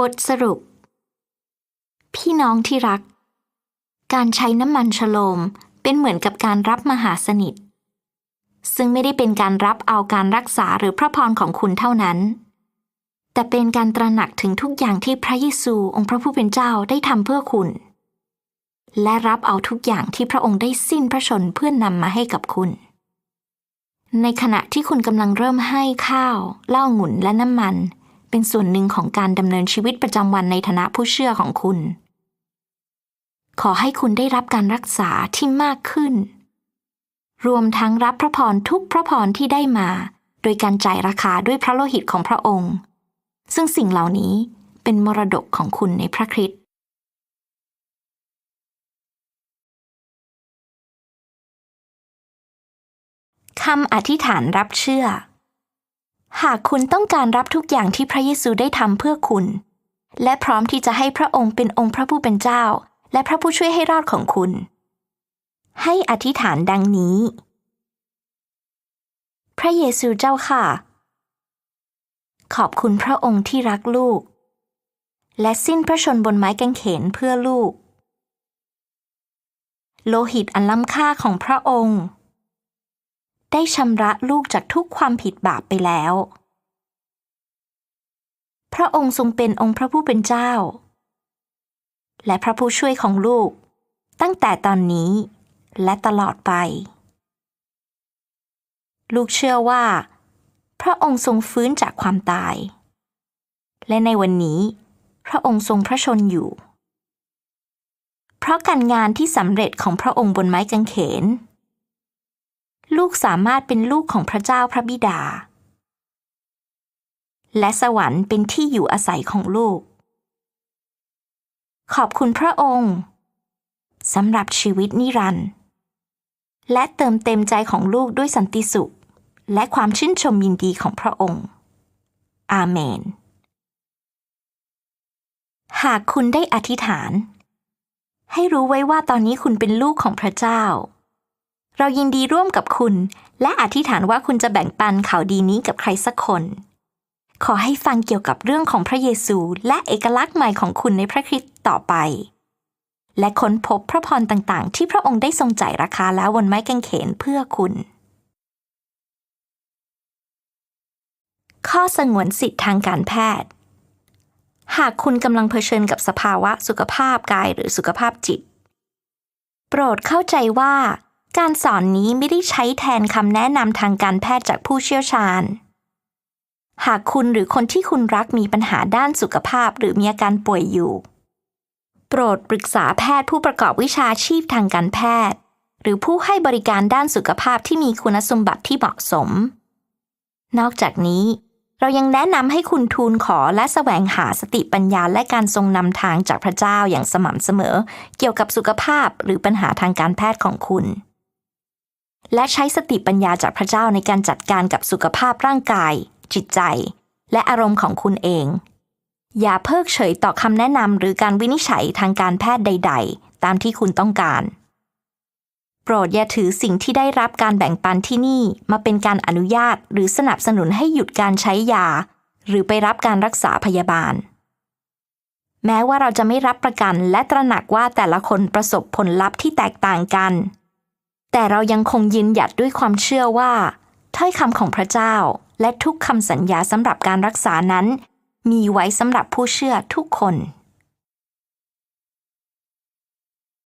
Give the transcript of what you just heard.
บทสรุป พี่น้องที่รัก การใช้น้ำมันฉโลมเป็นเหมือนกับการรับมหาสนิท ซึ่งไม่ได้เป็นการรับเอาการรักษาหรือพระพรของคุณเท่านั้น แต่เป็นการตระหนักถึงทุกอย่างที่พระเยซูองค์พระผู้เป็นเจ้าได้ทำเพื่อคุณ และรับเอาทุกอย่างที่พระองค์ได้สิ้นพระชนเพื่อนนำมาให้กับคุณ ในขณะที่คุณกำลังเริ่มให้ข้าวเหล้าองุ่นและน้ำมัน เป็นส่วนหนึ่งของการดำเนินชีวิตประจำวันในฐานะผู้เชื่อของคุณ ขอให้คุณได้รับการรักษาที่มากขึ้น รวมทั้งรับพระพรทุกพระพรที่ได้มา โดยการจ่ายราคาด้วยพระโลหิตของพระองค์ ซึ่งสิ่งเหล่านี้เป็นมรดกของคุณในพระคริสต์คำอธิษฐานรับเชื่อ หากคุณต้องการรับทุกอย่างที่พระเยซูได้ทำเพื่อคุณ และพร้อมที่จะให้พระองค์เป็นองค์พระผู้เป็นเจ้า และพระผู้ช่วยให้รอดของคุณ ให้อธิษฐานดังนี้ พระเยซูเจ้าค่ะ ขอบคุณพระองค์ที่รักลูก และสิ้นพระชนบนไม้กางเขนเพื่อลูก โลหิตอันล้ำค่าของพระองค์ ได้ชำระลูกจากทุกความผิดบาปไปแล้ว พระองค์ทรงเป็นองค์พระผู้เป็นเจ้า และพระผู้ช่วยของลูก ตั้งแต่ตอนนี้และตลอดไป ลูกเชื่อว่า พระองค์ทรงฟื้นจากความตาย และในวันนี้ พระองค์ทรงพระชนอยู่ เพราะการงานที่สำเร็จของพระองค์บนไม้กางเขน ลูกสามารถเป็นลูกของพระเจ้าพระบิดา และสวรรค์เป็นที่อยู่อาศัยของลูก ขอบคุณพระองค์สำหรับชีวิตนิรันดร์และเติมเต็มใจของลูกด้วยสันติสุข และความชื่นชมยินดีของพระองค์ อาเมน หากคุณได้อธิษฐาน ให้รู้ไว้ว่าตอนนี้คุณเป็นลูกของพระเจ้า เรายินดีร่วมกับคุณ และอธิษฐานว่าคุณจะแบ่งปันข่าวดีนี้กับใครสักคน ขอให้ฟังเกี่ยวกับเรื่องของพระเยซูและเอกลักษณ์ใหม่ของคุณในพระคริสต์ต่อไป และค้นพบพระพรต่างๆ ที่พระองค์ได้ทรงจ่ายราคาแล้วบนไม้กางเขนเพื่อคุณ ข้อสงวนสิทธิทางการแพทย์ หากคุณกำลังเผชิญกับสภาวะสุขภาพกายหรือสุขภาพจิต โปรดเข้าใจว่า การสอนนี้ไม่ได้ใช้แทนคำแนะนำทางการแพทย์จากผู้เชี่ยวชาญ หากคุณหรือคนที่คุณรักมีปัญหาด้านสุขภาพหรือมีอาการป่วยอยู่ โปรดปรึกษาแพทย์ผู้ประกอบวิชาชีพทางการแพทย์ หรือผู้ให้บริการด้านสุขภาพที่มีคุณสมบัติที่เหมาะสม นอกจากนี้เรายังแนะนำให้คุณทูลขอและแสวงหาสติปัญญาและการทรงนำทางจากพระเจ้าอย่างสม่ำเสมอ เกี่ยวกับสุขภาพหรือปัญหาทางการแพทย์ของคุณ และใช้สติปัญญาจากพระเจ้าในการจัดการกับสุขภาพร่างกาย จิตใจ และอารมณ์ของคุณเอง อย่าเพิกเฉยต่อคำแนะนำหรือการวินิจฉัยทางการแพทย์ใด ๆ ตามที่คุณต้องการ โปรดอย่าถือสิ่งที่ได้รับการแบ่งปันที่นี่มาเป็นการอนุญาตหรือสนับสนุนให้หยุดการใช้ยา หรือไปรับการรักษาพยาบาล แม้ว่าเราจะไม่รับประกันและตระหนักว่าแต่ละคนประสบผลลัพธ์ที่แตกต่างกัน แต่เรายังคงยืนหยัดด้วยความเชื่อว่าถ้อยคำของพระเจ้าและทุกคำสัญญาสำหรับการรักษานั้น มีไว้สำหรับผู้เชื่อทุกคน